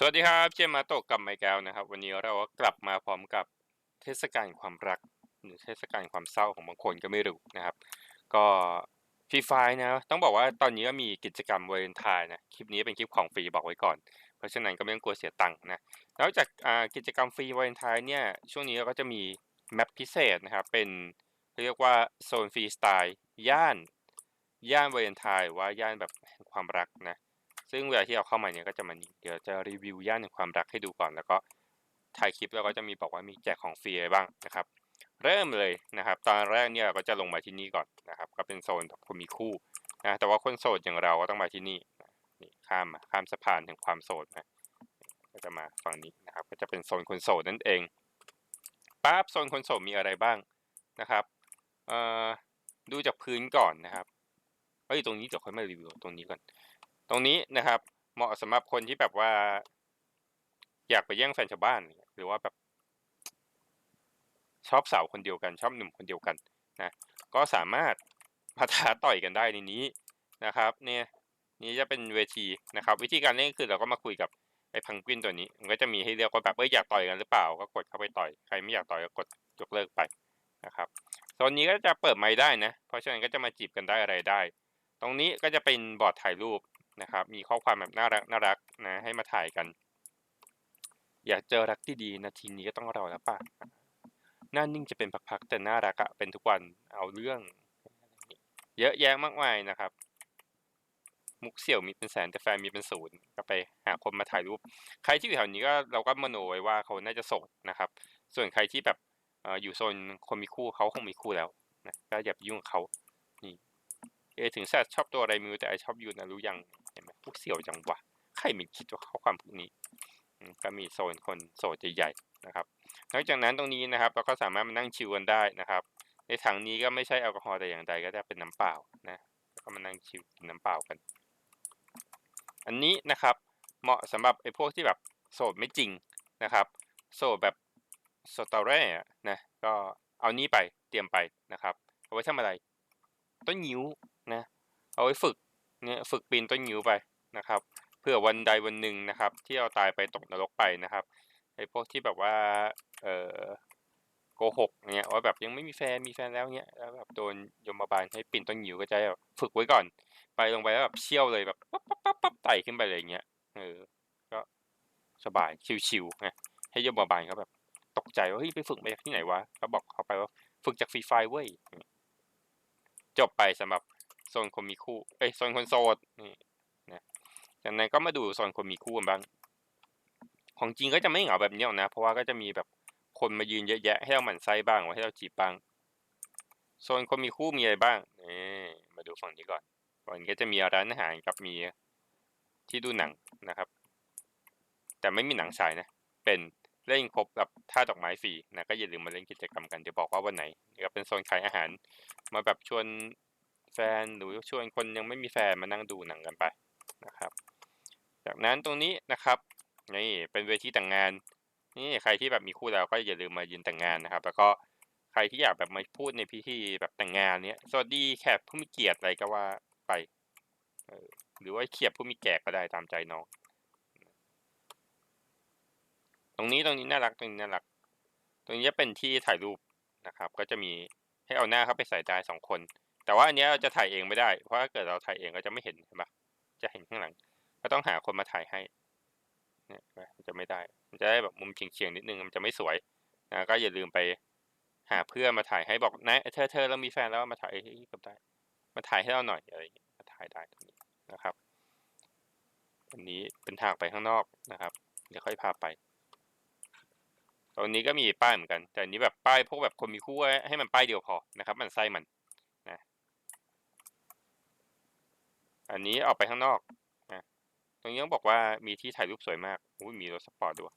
สวัสดีครับเจมมาโตะกับไมแก้วนะครับ วันนี้เราก็กลับมาพร้อมกับเทศกาลความรัก หรือเทศกาลความเศร้าของบางคนก็ไม่รู้นะครับ ก็ฟรีไฟนะต้องบอกว่าตอนนี้ก็มีกิจกรรมวาเลนไทน์นะคลิปนี้เป็นคลิปของฟรีบอกไว้ก่อน เพราะฉะนั้นก็ไม่ต้องกลัวเสียตังค์นะนอกจากกิจกรรมฟรีวาเลนไทน์เนี่ยช่วงนี้เราก็จะมีแมปพิเศษนะครับเป็นเรียกว่าโซนฟรีสไตล์ย่านย่านวาเลนไทน์ว่าย่านแบบความรักนะ ซึ่งเวลาที่เราเข้ามาเนี่ยก็จะมานี่เดี๋ยวจะรีวิวย่านแห่งความรักให้ดูก่อน แล้วก็ถ่ายคลิปแล้วก็จะมีบอกว่ามีแจกของฟรีอะไรบ้างนะครับ เริ่มเลยนะครับ ตอนแรกเนี่ยเราก็จะลงมาที่นี่ก่อนนะครับ ก็เป็นโซนคนมีคู่นะแต่ว่าคนโสดอย่างเราก็ต้องมาที่นี่นี่ข้ามมาข้ามสะพานแห่งความโสดนะก็จะมาฝั่งนี้นะครับ ก็จะเป็นโซนคนโสดนั่นเองปั๊บโซนคนโสดมีอะไรบ้างนะครับเอ่อดูจากพื้นก่อนนะครับเฮ้ยตรงนี้เดี๋ยวค่อยมารีวิวตรงนี้ก่อน ตรงนี้นะครับ เหมาะสำหรับคนที่แบบว่า อยากไปแย่งแฟนชาวบ้าน หรือว่าแบบ ชอบสาวคนเดียวกัน ชอบหนุ่มคนเดียวกันนะก็สามารถมาท้าต่อยกันได้ในนี้นะครับ เนี่ยนี่จะเป็นเวทีนะครับ วิธีการเล่นคือเราก็มาคุยกับไอ้พังกวินตัวนี้ มันก็จะมีให้เลือกว่าแบบเอ้ยอยากต่อยกันหรือเปล่า ก็กดเข้าไปต่อยใครไม่อยากต่อยก็กดยกเลิกไปนะครับโซนนี้ก็จะเปิดไมค์ได้นะ เพราะฉะนั้นก็จะมาจีบกันได้อะไรได้ ตรงนี้ก็จะเป็นบอร์ดถ่ายรูป นะครับ มีข้อความแบบน่ารักน่ารักนะให้มาถ่ายกัน อยากเจอรักที่ดีนาทีนี้ก็ต้องรอแล้วป่ะหน้านิ่งจะเป็นพักๆแต่น่ารักอะเป็นทุกวันเอาเรื่อง เยอะแยะมากมายนะครับ มุกเสี่ยวมีเป็นแสนแต่แฟนมีเป็นศูนย์ก็ไปหาคนมาถ่ายรูป ใครที่อยู่แถวนี้ก็เราก็มโนไว้ว่าเขาน่าจะโสดนะครับ ส่วนใครที่แบบออยู่โซนคนมีคู่เขาคงมีคู่แล้วนะก็อย่าไปยุ่งกับเขานี่เอถึงแซดชอบตัวอะไรมิวแต่ไอชอบยูนะรู้ยัง เห็นไหมพวกเสี่ยวจังวะใครไม่คิดว่าข้อความพวกนี้ก็มีโซนคนโสดใหญ่ๆนะครับ นอกจากนั้นตรงนี้นะครับเราก็สามารถมานั่งชิลกันได้นะครับ ในถังนี้ก็ไม่ใช่แอลกอฮอล์แต่อย่างใดก็จะเป็นน้ำเปล่านะก็มานั่งชิลกินน้ำเปล่ากัน อันนี้นะครับเหมาะสำหรับไอ้พวกที่แบบโสดไม่จริงนะครับ โสดแบบโสตอรี่นะก็เอานี้ไปเตรียมไปนะครับ เอาไว้ทำอะไร ต้นนิ้วนะเอาไว้ฝึกเนี่ยฝึกปีนต้นนิ้วไป นะครับเพื่อวันใดวันหนึ่งนะครับ ที่เราตายไปตกนรกไปนะครับไอ้พวกที่แบบว่าเออโกหกเนี่ยว่าแบบยังไม่มีแฟนมีแฟนแล้วเนี่ยแล้วแบบโดนยมบาลให้ปีนต้นนิ้วก็จะแบบฝึกไว้ก่อน ไปลงไปแล้วแบบเชี่ยวเลยแบบปั๊บปั๊บปั๊บปั๊บไต่ขึ้นไปเลยอย่างเงี้ยเออก็สบายชิวๆไงให้ยมบาลเขาแบบตกใจว่าเฮ้ยไปฝึกมาจากที่ไหนวะก็บอกเขาไปว่าฝึกจากฟรีไฟเว้ยจบไปสำหรับโซนคนมีคู่เอ้ยโซนคนโสดนี่ จากนั้นก็มาดูโซนคนมีคู่กันบ้าง ของจริงก็จะไม่เหงาแบบนี้หรอกนะ เพราะว่าก็จะมีแบบคนมายืนเยอะแยะให้เราหมั่นไส้บ้างว่าให้เราจีบบ้าง โซนคนมีคู่มีอะไรบ้างนี่มาดูฝั่งนี้ก่อนฝั่งนี้ก็จะมีร้านอาหารกับมีที่ดูหนังนะครับ แต่ไม่มีหนังฉายนะ เป็นเล่นครบกับท่าดอกไม้ฟรีนะก็อย่าลืมมาเล่นกิจกรรมกันเดี๋ยวบอกว่าวันไหนก็เป็นโซนขายอาหาร มาแบบชวนแฟนหรือชวนคนยังไม่มีแฟนมานั่งดูหนังกันไปนะครับ จากนั้นตรงนี้นะครับนี่เป็นเวทีแต่งงานนี่ใครที่แบบมีคู่แล้วก็อย่าลืมมายืนแต่งงานนะครับ แล้วก็ใครที่อยากแบบมาพูดในพิธีแบบแต่งงานเนี้ยสวัสดีแขกผู้มีเกียรติอะไรก็ว่าไปหรือว่าเขียบผู้มีแก่ก็ได้ตามใจน้องตรงนี้ตรงนี้น่ารักตรงนี้น่ารัก ตรงนี้จะเป็นที่ถ่ายรูปนะครับ ก็จะมีให้เอาหน้าเข้าไปใส่ได้สองคน แต่ว่าอันนี้เราจะถ่ายเองไม่ได้ เพราะถ้าเกิดเราถ่ายเองก็จะไม่เห็นเห็นปะจะเห็นข้างหลัง ต้องหาคนมาถ่ายให้เนี่ยมันจะไม่ได้ มันจะได้แบบมุมเฉียงๆนิดนึงมันจะไม่สวยนะก็อย่าลืมไปหาเพื่อนมาถ่ายให้บอกนะเธอเธอเรามีแฟนแล้วมาถ่ายให้กับได้ มาถ่ายให้เราหน่อยอะไรอย่างเงี้ยมาถ่ายได้ตรงนี้นะครับอันนี้เป็นทางไปข้างนอกนะครับ เดี๋ยวค่อยพาไปตรงนี้ก็มีป้ายเหมือนกัน แต่อันนี้แบบป้ายพวกแบบคนมีคู่ให้มันป้ายเดียวพอนะครับ มันไส้มันนะอันนี้ออกไปข้างนอก ตรงนี้ต้องบอกว่ามีที่ถ่ายรูปสวยมากอุ้ยมีรถสปอร์ตด้วย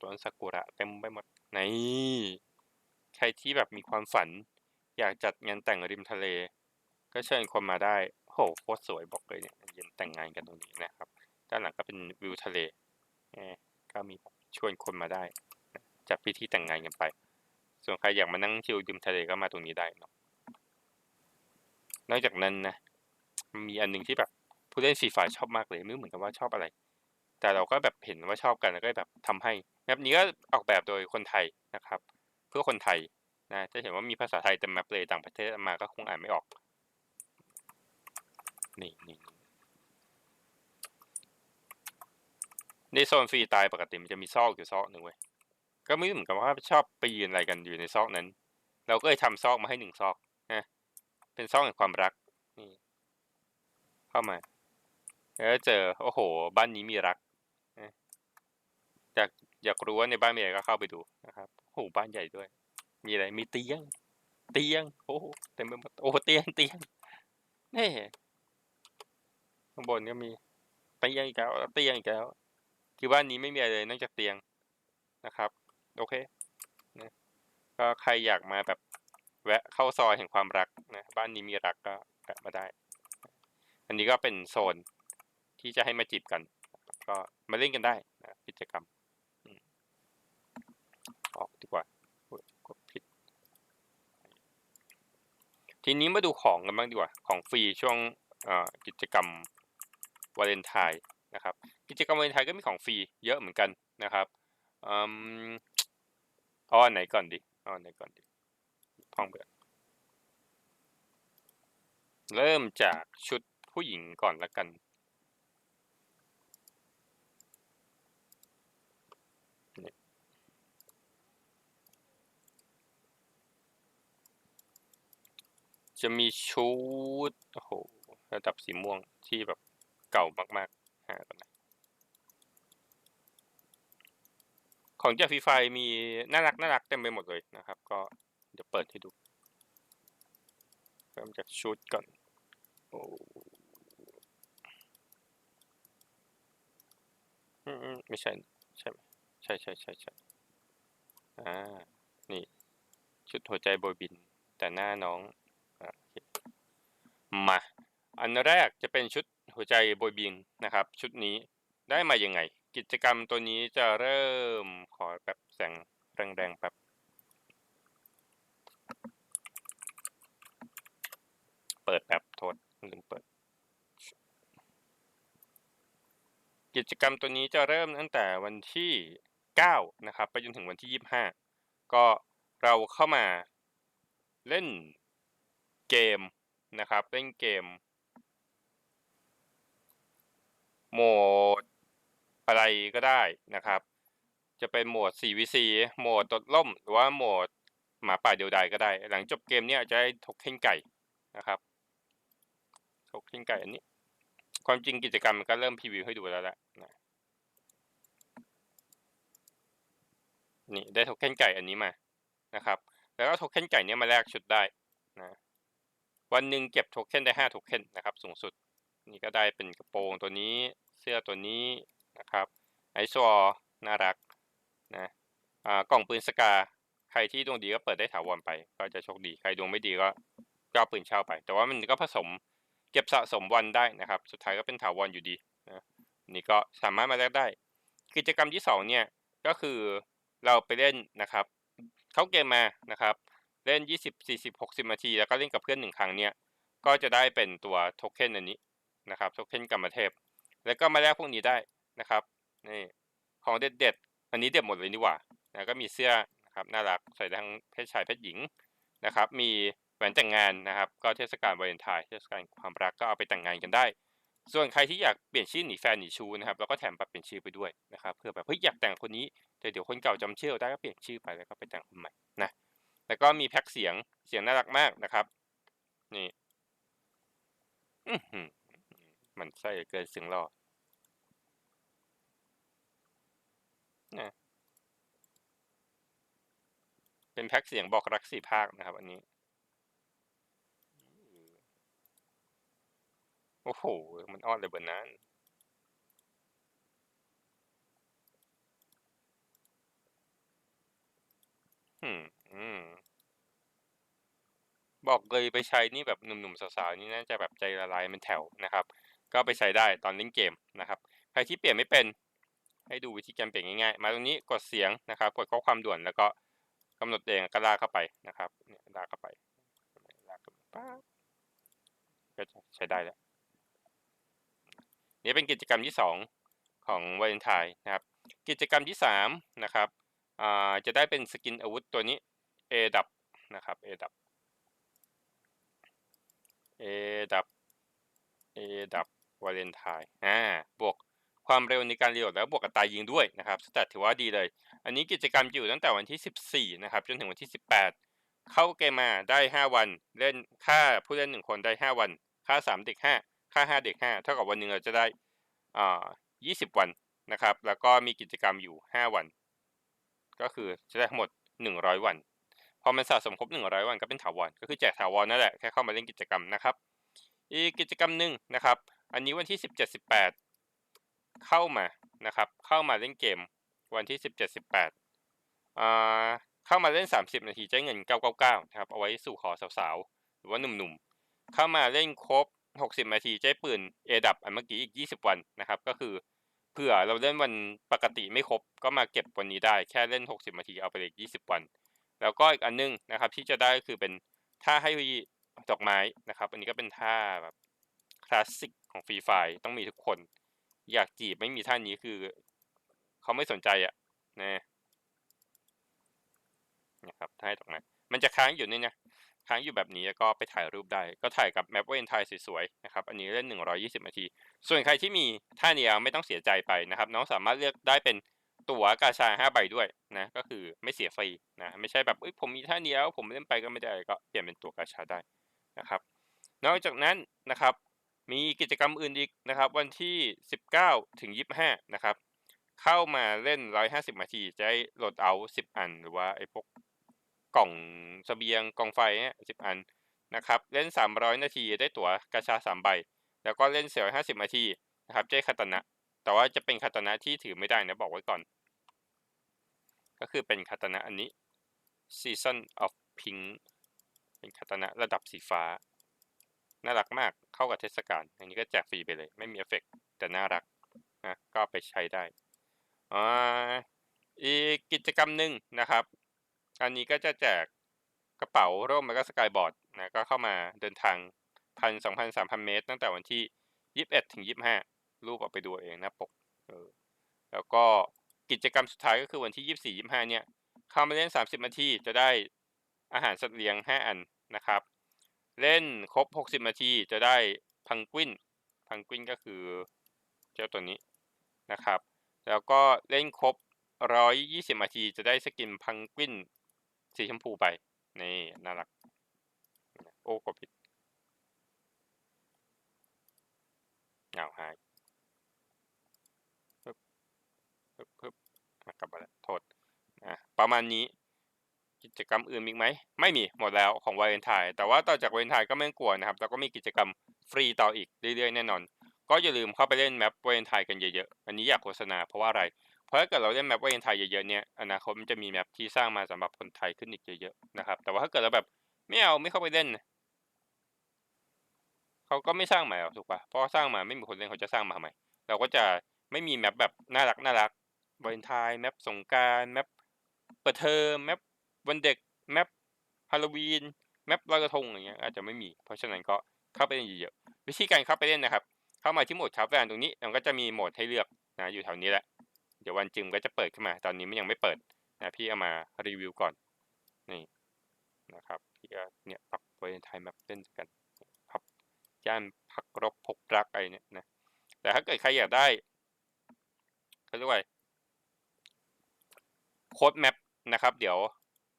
ต้นซากุระเต็มไปหมดนี่ใครที่แบบมีความฝัน อยากจัดงานแต่งริมทะเล ก็เชิญคนมาได้โหโคตรสวยบอกเลยเนี่ยเย็นแต่งงานกันตรงนี้นะครับ ด้านหลังก็เป็นวิวทะเลเอ่ก็มีชวนคนมาได้จัดพิธีแต่งงานกันไป ส่วนใครอยากมานั่งชิลริมทะเลก็มาตรงนี้ได้เนาะ นอกจากนั้นนะมีอันหนึ่งที่แบบผู้เล่นฟรีไฟชอบมากเลยไม่เหมือนกันว่าชอบอะไร แต่เราก็แบบเห็นว่าชอบกันแล้วก็แบบทำให้แมปนี้ก็ออกแบบโดยคนไทยนะครับ เพื่อคนไทยนะจะเห็นว่ามีภาษาไทยแต่แมปเลยต่างประเทศมาก็คงอ่านไม่ออกนี่นี่ในโซนฟรีตายปกติมันจะมีซอกอยู่ซอกหนึ่งเว้ยก็ไม่เหมือนกันว่าชอบไปยืนอะไรกันอยู่ในซอกนั้น เราก็เลยทำซอกมาให้หนึ่งซอกนะ เป็นซอกแห่งความรัก นี่ เข้ามา แล้วเจอ โอ้โห บ้านนี้มีรักนะอยากอยากรู้ว่าในบ้านมีอะไรก็เข้าไปดูนะครับโอ้โหบ้านใหญ่ด้วย มีอะไร มีเตียง เตียง โอ้โหเต็มไปหมดโอ้เตียงเตียงนี่ข้างบนก็มีเตียงอีกแล้วเตียงอีกแล้วคือบ้านนี้ไม่มีอะไรเลยนอกจากเตียงนะครับ โอเคนะก็ใครอยากมาแบบ แวะเข้าซอยแห่งความรักนะบ้านนี้มีรักก็แวะมาได้ อันนี้ก็เป็นโซนที่จะให้มาจีบกัน ก็มาเล่นกันได้นะกิจกรรมออกดีกว่ากดผิด ทีนี้มาดูของกันบ้างดีกว่า ของฟรีช่วงกิจกรรมวาเลนไทน์นะครับ กิจกรรมวาเลนไทน์ก็มีของฟรีเยอะเหมือนกันนะครับอืมเอาอันไหนก่อนดีเอาอันไหนก่อนดี ทองไปก่อเริ่มจากชุดผู้หญิงก่อนละกัน จะมีชุดโอ้โหระดับสีม่วงที่แบบเก่ามากๆหากันนะของจาฟรีไฟมีน่ารักน่ารักเต็มไปหมดเลยนะครับ ก็ ดี๋ยวเปิดให้ดูเริ่มจากชุดก่อนโอ้อืมอืมไม่ใช่ ใช่ไหมใช่ใช่ใช่ใช่อ่า นี่ ชุดหัวใจโบยบิน แต่หน้าน้องอมา อันแรกจะเป็นชุดหัวใจโบยบินนะครับ ชุดนี้ได้มายังไง กิจกรรมตัวนี้จะเริ่มขอแบบแสงแรงๆแบบ ปิดแบบโทษลืมเปิด กิจกรรมตัวนี้จะเริ่มตั้งแต่วันที่ 9 นะครับ ไปจนถึงวันที่ 25 ก็เราเข้ามาเล่นเกมนะครับ เล่นเกมโหมดอะไรก็ได้นะครับ จะเป็นโหมด 4vc โหมดตดล่ม หรือว่าโหมดหมาป่าเดียวดายก็ได้ หลังจบเกมเนี้ยจะได้ทกเคนไก่นะครับ นไก่อันนี้ ความจริงกิจกรรมมันก็เริ่มพรีวิวให้ดูแล้วแหละนะนี่ได้โทเค็นไก่อันนี้มานะครับ แล้วก็โทเค็นไก่เนี้ยมาแลกชุดได้นะวันหนึ่งเก็บโทเค็นได้ห้าโทเค็นนะครับ สูงสุด นี่ก็ได้เป็นกระโปรงตัวนี้เสื้อตัวนี้นะครับไอซวอน่ารักนะอ่ากล่องปืนสกา ใครที่ดวงดีก็เปิดได้ถาวรไป ก็จะโชคดี ใครดวงไม่ดีก็ก็เอาปืนเช่าไป แต่ว่ามันก็ผสม เก็บสะสมวันได้นะครับ สุดท้ายก็เป็นถาวรอยู่ดีนะนี่ก็สามารถมาแลกได้ กิจกรรมที่สองเนี่ยก็คือเราไปเล่นนะครับ เข้าเกมมานะครับ เล่น 20 40 60นาที แล้วก็เล่นกับเพื่อนหนึ่งครั้งเนี่ยก็จะได้เป็นตัวโทเค็นอันนี้นะครับโทเค็นกรรมเทพ แล้วก็มาแลกพวกนี้ได้นะครับนี่ของเด็ดๆอันนี้เด็ดหมดเลยนี่หว่านะก็มีเสื้อนะครับน่ารักใส่ทั้งเพศชายเพศหญิงนะครับ มี แหวนแต่งงานนะครับ ก็เทศกาลวาเลนไทน์เทศกาลความรักก็เอาไปแต่งงานกันได้ ส่วนใครที่อยากเปลี่ยนชื่อหนีแฟนหนีชูนะครับเราก็แถมปรับเปลี่ยนชื่อไปด้วยนะครับเพื่อแบบเฮ้ยอยากแต่งคนนี้แต่เดี๋ยวคนเก่าจำชื่อได้ก็เปลี่ยนชื่อไปแล้วก็ไปแต่งคนใหม่นะแล้วก็มีแพ็กเสียงเสียงน่ารักมากนะครับนี่มันไส้เกินเสียงหล่อนะเป็นแพ็กเสียงบอกรักสี่ภาคนะครับ อันนี้ อ้โห มันอ้อนเลยบนนั้นอืมอืม บอกเลยไปใช้นี่แบบหนุ่มๆสาวๆนี่น่าจะแบบใจละลายเป็นแถวนะครับ ก็ไปใช้ได้ตอนเล่นเกมนะครับ ใครที่เปลี่ยนไม่เป็น ให้ดูวิธีการเปลี่ยนง่ายๆ มาตรงนี้กดเสียงนะครับ กดข้อความด่วนแล้วก็กำหนดเองก็ลากเข้าไปนะครับเนี่ยลากเข้าไปลากเข้าไปก็จะใช้ได้แล้ว นี่เป็นกิจกรรมที่สองของวาเลนไทน์นะครับ กิจกรรมที่สามนะครับอ่าจะได้เป็นสกินอาวุธตัวนี้ A ดับนะครับ A ดับ A ดับ A ดับวาเลนไทน์อ่าบวกความเร็วในการรีโหลดแล้วบวกอัตายยิงด้วยนะครับสแตทถือว่าดีเลย อันนี้กิจกรรมอยู่ตั้งแต่วันที่ 14 นะครับ จนถึงวันที่ 18 เข้าเกมมาได้ 5 วัน เล่นค่าผู้เล่น 1 คนได้ 5 วัน ค่า 3 เด็ก5 ค่า 5 เด็ก 5 เท่ากับวันหนึ่งเราจะได้อ่า20 วันนะครับ แล้วก็มีกิจกรรมอยู่ 5 วัน ก็คือจะได้ทั้งหมด 100 วัน พอมันสะสมครบ 100 วันก็เป็นถาวร ก็คือแจกถาวรนั่นแหละแค่เข้ามาเล่นกิจกรรมนะครับ อีกกิจกรรมหนึ่งนะครับ อันนี้วันที่ 17 18 เข้ามานะครับ เข้ามาเล่นเกมวันที่ 17 18อ่าเข้ามาเล่น 30 นาทีใช้เงิน 999 นะครับ เอาไว้สู่ขอสาวๆ หรือว่าหนุ่มๆ เข้ามาเล่นครบ 60นาทีใช้ปืนเอดับอันเมื่อกี้อีก20วันนะครับ ก็คือเผื่อเราเล่นวันปกติไม่ครบก็มาเก็บวันนี้ได้แค่เล่น60นาทีเอาไปเลย20วัน แล้วก็อีกอันนึงนะครับ ที่จะได้ก็คือเป็นท่าให้ดอกไม้นะครับ อันนี้ก็เป็นท่าแบบคลาสสิกของฟรีไฟต้องมีทุกคน อยากจีบไม่มีท่านี้คือเขาไม่สนใจอะ่ะนะนะครับท่าให้ดอกไม้มันจะค้างอยู่นี่นะ ค้างอยู่แบบนี้ก็ไปถ่ายรูปได้ ก็ถ่ายกับแมปเวนไทยสวยๆนะครับ อันนี้เล่น 120 นาที ส่วนใครที่มีท่าเนี้ไม่ต้องเสียใจไปนะครับ น้องสามารถเลือกได้เป็นตั๋วกาชาห้าใบด้วยนะ ก็คือไม่เสียฟรีนะ ไม่ใช่แบบผมมีท่าเนี้แล้วผมเล่นไปก็ไม่ได้ก็เปลี่ยนเป็นตั๋วกาชาได้นะครับ นอกจากนั้นนะครับ มีกิจกรรมอื่นอีกนะครับ วันที่ 19 ถึง 25 นะครับ เข้ามาเล่น 150 นาทีจะได้โหลดเอา 10 อัน หรือว่าไอ้พวก กล่องสเสบียงกล่องไฟเนี่ย10อันนะครับเล่น 300 นาทีได้ตั๋วกาชา3ใบ แล้วก็เล่น450 นาทีนะครับเจ้คาตนะ แต่ว่าจะเป็นคาตนะที่ถือไม่ได้นะบอกไว้ก่อน ก็คือเป็นคาตนะอันนี้ Season of Pink เป็นคาตนะระดับสีฟ้า น่ารักมากเข้ากับเทศกาลอันนี้ก็แจกฟรีไปเลย ไม่มีเอฟเฟกแต่น่ารักนะก็ไปใช้ได้อ่าอีกกิจกรรมหนึ่งนะครับ อันนี้ก็จะแจกกระเป๋าร่มแล้วก็สกายบอร์ดนะก็เข้ามาเดินทางพันสองพันสามพันเมตร ตั้งแต่วันที่ยี่สิบเอ็ดถึงยี่สิบห้ารูปเอาไปดูเองนะปกเออแล้วก็กิจกรรมสุดท้ายก็คือวันที่ยี่สิบสี่ยี่สิบห้าเนี่ยเข้ามาเล่นสามสิบนาทีจะได้อาหารสัตว์เลี้ยงห้าอันนะครับ เล่นครบ60นาทีจะได้พังกวินพังกวินก็คือเจ้าตัวนี้นะครับ แล้วก็เล่นครบ120นาทีจะได้สกินพังกวิน สีชมพูไป นี่น่ารัก โอ้กดผิดเอาหายปึ๊บปึ๊บปึ๊บกลับมาแล้วโทษอะประมาณนี้กิจกรรมอื่นมีไหม ไม่มีหมดแล้วของวาเลนไทน์แต่ว่าต่อจากวาเลนไทน์ก็ไม่กลัวนะครับแล้วก็มีกิจกรรมฟรีต่ออีกเรื่อยๆแน่นอน ก็อย่าลืมเข้าไปเล่นแมปวาเลนไทน์กันเยอะๆ อันนี้อยากโฆษณาเพราะว่าอะไร เพราะถ้าเกิดเราเล่นแมปวาเลนไทน์เยอะๆเนี่ยอนาคตมันจะมีแมปที่สร้างมาสำหรับคนไทยขึ้นอีกเยอะๆนะครับ แต่ว่าถ้าเกิดเราแบบไม่เอาไม่เข้าไปเล่นเขาก็ไม่สร้างใหม่หรอกถูกปะเพราะสร้างมาไม่มีคนเล่นเขาจะสร้างมาทำไมเราก็จะไม่มีแมปแบบน่ารักน่ารักวาเลนไทน์แมปสงการแมปเปิดเทอมแมปวันเด็กแมปฮาโลวีนแมปลอยกระทงอย่างเงี้ยอาจจะไม่มี เพราะฉะนั้นก็เข้าไปเล่นเยอะๆวิธีการเข้าไปเล่นนะครับ เข้ามาที่โหมดชาร์ปแวนตรงนี้มันก็จะมีโหมดให้เลือกนะอยู่แถวนี้แหละ เดี๋ยววันจึงก็จะเปิดขึ้นมา ตอนนี้มันยังไม่เปิดนะพี่เอามารีวิวก่อนนี่นะครับพี่ก็เนี่ยปรับไว้ในไทยแมปเล่นกันพับย่านพักรบพกรักอะไรเนี่ยนะแต่ถ้าเกิดใครอยากได้เขาเรียกว่าโค้ดแมปนะครับ เดี๋ยว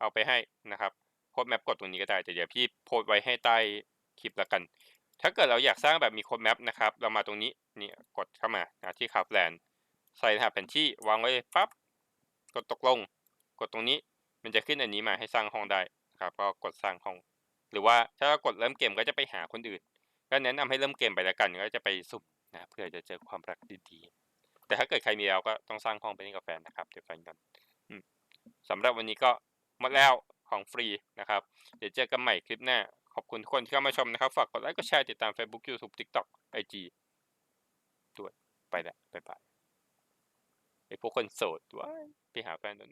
เอาไปให้นะครับโค้ดแมปกดตรงนี้ก็ได้แต่เดี๋ยวพี่โพสไว้ให้ใต้คลิปแล้วกัน ถ้าเกิดเราอยากสร้างแบบมีโค้ดแมปนะครับ เรามาตรงนี้นี่กดเข้ามาที่คาฟแลนด์ ใส่รหัสแผนที่วางไว้ปั๊บกดตกลง กดตรงนี้มันจะขึ้นอันนี้มาให้สร้างห้องได้นะครับก็กดสร้างห้อง หรือว่าถ้าเรากดเริ่มเกมก็จะไปหาคนอื่น ก็แนะนำให้เริ่มเกมไปแล้วกันก็จะไปสุ่มนะเพื่อจะเจอความรักดีๆ แต่ถ้าเกิดใครมีแล้วก็ต้องสร้างห้องไปเล่นกับแฟนนะครับเดี๋ยวแฟนกันสำหรับวันนี้ก็หมดแล้วของฟรีนะครับ เดี๋ยวเจอกันใหม่คลิปหน้า ขอบคุณทุกคนที่เข้ามาชมนะครับ ฝากกดไลค์กดแชร์ติดตาม Facebook YouTube TikTok IG ด้วยไปแล้วบ๊ายบาย ไอพวกคนโสดว้ายไปหาแฟนตอน